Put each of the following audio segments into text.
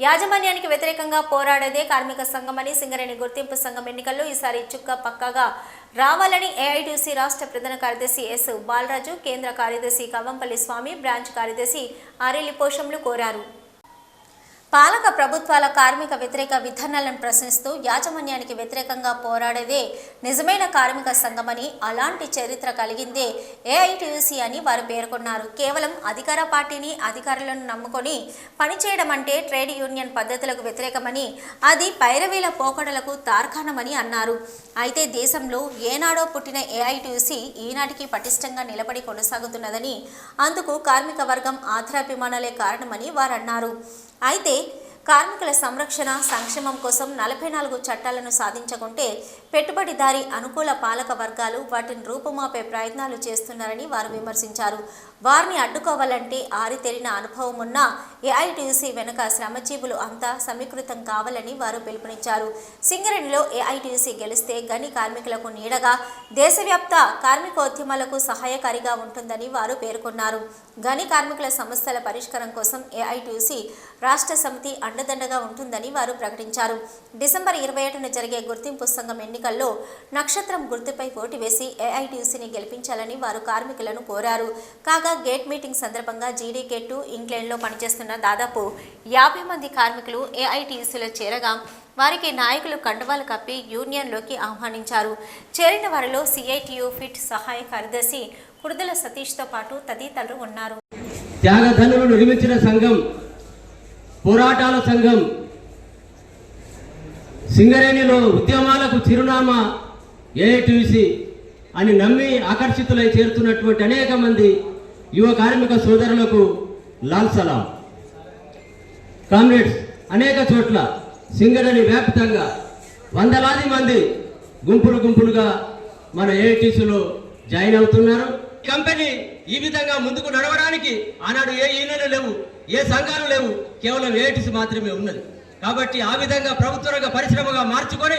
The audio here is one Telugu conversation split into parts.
యాజమాన్యానికి వ్యతిరేకంగా పోరాడేదే కార్మిక సంఘమని సింగరేణి గుర్తింపు సంఘం ఎన్నికల్లో ఈసారి చుక్క పక్కాగా రావాలని ఏఐటీసీ రాష్ట్ర ప్రధాన కార్యదర్శి ఎస్ బాలరాజు కేంద్ర కార్యదర్శి కవంపల్లి స్వామి బ్రాంచ్ కార్యదర్శి ఆరేలి పోషంలు కోరారు. పాలక ప్రభుత్వాల కార్మిక వ్యతిరేక విధానాలను ప్రశ్నిస్తూ యాజమాన్యానికి వ్యతిరేకంగా పోరాడేదే నిజమైన కార్మిక సంఘమని అలాంటి చరిత్ర కలిగిందే ఏఐటీయూసీ అని వారు పేర్కొన్నారు. కేవలం అధికార పార్టీని అధికారులను నమ్ముకొని పనిచేయడం అంటే ట్రేడ్ యూనియన్ పద్ధతులకు వ్యతిరేకమని అది పైరవీల పోకడలకు తార్కాణమని అన్నారు. అయితే దేశంలో ఏనాడో పుట్టిన ఏఐటీయూసీ ఈనాటికి పటిష్టంగా నిలబడి కొనసాగుతున్నదని అందుకు కార్మిక వర్గం ఆధారాభిమానాలే కారణమని వారు అన్నారు అయితే కార్మికుల సంరక్షణ సంక్షేమం కోసం నలభై నాలుగు చట్టాలను సాధించకుంటే పెట్టుబడిదారి అనుకూల పాలక వర్గాలు వాటిని రూపుమాపే ప్రయత్నాలు చేస్తున్నారని వారు విమర్శించారు. వారిని అడ్డుకోవాలంటే ఆరితేరిన అనుభవం ఉన్న ఏఐటీయూసీ వెనుక శ్రమజీవులు అంతా సమీకృతం కావాలని వారు పిలుపునిచ్చారు. సింగరేణిలో ఏఐటీయూసీ గెలిస్తే గని కార్మికులకు నీడగా దేశవ్యాప్త కార్మికోద్యమాలకు సహాయకారిగా ఉంటుందని వారు పేర్కొన్నారు. గని కార్మికుల సమస్యల పరిష్కారం కోసం ఏఐటీయూసీ రాష్ట్ర సమితి అండదండగా ఉంటుందని వారు ప్రకటించారు. డిసెంబర్ ఇరవై ఏడున జరిగే గుర్తింపు సంఘం ఎన్నికల్లో నక్షత్రం గుర్తుపై ఓటు వేసి ఏఐటీయూసీని గెలిపించాలని వారు కార్మికులను కోరారు. కాగా గేట్ మీటింగ్ సందర్భంగా జీడీకే టూ ఇంగ్లాండ్లో పనిచేస్తున్న దాదాపు యాభై మంది కార్మికులు ఏఐటీయూసీలో చేరగా వారికి నాయకులు కండువాలు కప్పి యూనియన్లోకి ఆహ్వానించారు. చేరిన వారిలో సిఐటియు ఫిట్ సహాయ కార్యదర్శి కుడుదల సతీష్తో పాటు తదితరులు ఉన్నారు. త్యాగధనులు నిర్మించిన సంఘం పోరాటాల సంఘం సింగరేణిలో ఉద్యమాలకు చిరునామా ఏఐటీసీ అని నమ్మి ఆకర్షితులై చేరుతున్నటువంటి అనేక మంది యువ కార్మిక సోదరులకు లాల్ సలాం. కామ్రేడ్స్ అనేక చోట్ల సింగరేణి వ్యాప్తంగా వందలాది మంది గుంపులు గుంపులుగా మన ఏఐటీసీలో జాయిన్ అవుతున్నారు. కంపెనీ ఈ విధంగా ముందుకు నడవడానికి ఆనాడు ఏ యూనియన్లు లేవు ఏ సంఘాలు లేవు కేవలం ఏఐటీసీ మాత్రమే ఉన్నది. కాబట్టి ఆ విధంగా ప్రభుత్వ రంగ పరిశ్రమగా మార్చుకొని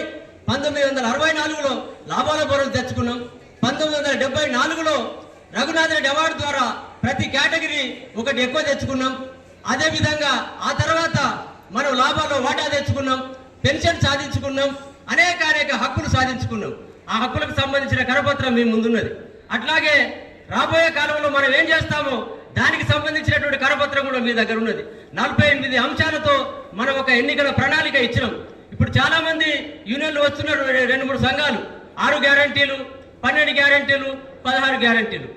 పంతొమ్మిది వందల అరవై నాలుగులో లాభాల బోర్డు తెచ్చుకున్నాం. పంతొమ్మిది వందల డెబ్బై నాలుగులో రఘునాథ్ రెడ్డి అవార్డు ద్వారా ప్రతి కేటగిరీ ఒకటి ఎక్కువ తెచ్చుకున్నాం. అదేవిధంగా ఆ తర్వాత మనం లాభాల్లో వాటా తెచ్చుకున్నాం. పెన్షన్ సాధించుకున్నాం. అనేక అనేక హక్కులు సాధించుకున్నాం. ఆ హక్కులకు సంబంధించిన కరపత్రం మీ ముందున్నది. అట్లాగే రాబోయే కాలంలో మనం ఏం చేస్తామో? దానికి సంబంధించినటువంటి కరపత్రం కూడా మీ దగ్గర ఉన్నది. నలభై ఎనిమిది అంశాలతో మనం ఒక ఎన్నికల ప్రణాళిక ఇచ్చినాం. ఇప్పుడు చాలా మంది యూనియన్లు వస్తున్నారు రెండు మూడు సంఘాలు. ఆరు గ్యారంటీలు పన్నెండు గ్యారంటీలు పదహారు గ్యారంటీలు.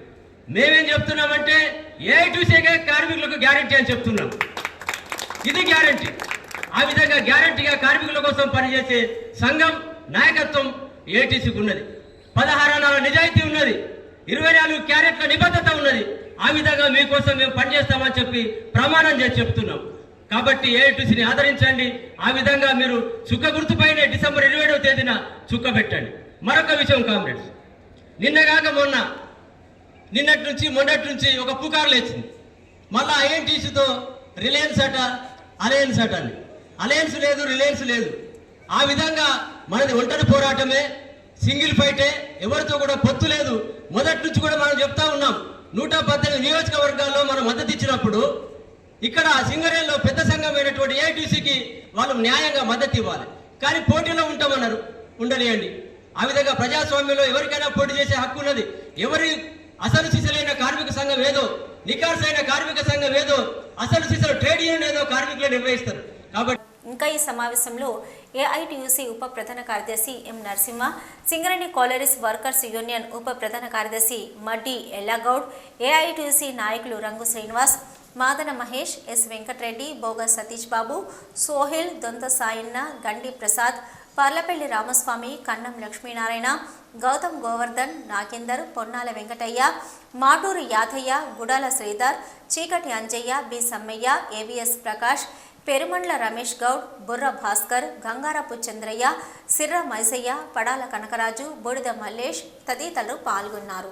మేమేం చెప్తున్నామంటే ఏ చూసేగా కార్మికులకు గ్యారంటీ అని చెప్తున్నాం. ఇది గ్యారంటీ. ఆ విధంగా గ్యారంటీగా కార్మికుల కోసం పనిచేసే సంఘం నాయకత్వం ఏటీసీకి ఉన్నది. పదహారు అనాల నిజాయితీ ఉన్నది. ఇరవై నాలుగు క్యారెట్ల నిబద్ధత ఉన్నది. ఆ విధంగా మీకోసం మేము పనిచేస్తామని చెప్పి ప్రమాణం చేసి చెప్తున్నాం. కాబట్టి ఏఐటీసీని ఆదరించండి. ఆ విధంగా మీరు చుక్క గుర్తుపైనే డిసెంబర్ ఇరవై ఏడవ తేదీన చుక్క పెట్టండి. మరొక విషయం కామ్రేడ్స్. నిన్నగాక మొన్న నిన్నటి నుంచి మొన్నటి నుంచి ఒక పుకారు లేచింది. మళ్ళా ఐఎన్టీసీతో రిలయన్స్ అట అలయన్స్ అట అని అలయన్స్ లేదు రిలయన్స్ లేదు. ఆ విధంగా మనది ఒంటరి పోరాటమే సింగిల్ ఫైటే ఎవరితో కూడా పొత్తు లేదు. మొదటి నుంచి కూడా మనం చెప్తా ఉన్నాం. నూట పద్దెనిమిది నియోజకవర్గాల్లో మనం మద్దతు ఇచ్చినప్పుడు ఇక్కడ సింగరేణిలో పెద్ద సంఘమైనటువంటి ఏఐటీసీకి వాళ్ళు న్యాయంగా మద్దతు ఇవ్వాలి. కానీ పోటీలో ఉంటామన్నారు. ఉండనియండి. ఆ విధంగా ప్రజాస్వామ్యంలో ఎవరికైనా పోటీ చేసే హక్కు ఉన్నది. ఎవరి అసలు సిసలైన కార్మిక సంఘం ఏదో నికార్సైన కార్మిక సంఘం ఏదో అసలు సిసలు ట్రేడ్ యూనియన్ ఏదో కార్మికులే నిర్వహిస్తారు. కాబట్టి ఇంకా ఈ సమావేశంలో ఏఐటియుసి ఉప ప్రధాన కార్యదర్శి M Narasimha Singareni collieries workers union ఉప ప్రధాన కార్యదర్శి మడ్డి ఎల్లాగౌడ్ ఏఐటియుసి నాయకులు Rangu Srinivas Madana Mahesh S Venkatareddy Boga Satish Babu Sohil Donta Sayanna Gandi Prasad Parlapalli Ramaswamy Kannam Lakshminarayana Gautam Govardhan Nagender Ponnala Venkataiah Maturu Yadaiah Gudala Sridhar Cheekati Anjaiah B Sammaiah AVS Prakash Perumandla Ramesh Goud Burra Bhaskar Gangarapu Chandraiah Sirra Maisaiah Padala Kanakaraju బూడిద మల్లేష్ తదితరులు పాల్గొన్నారు.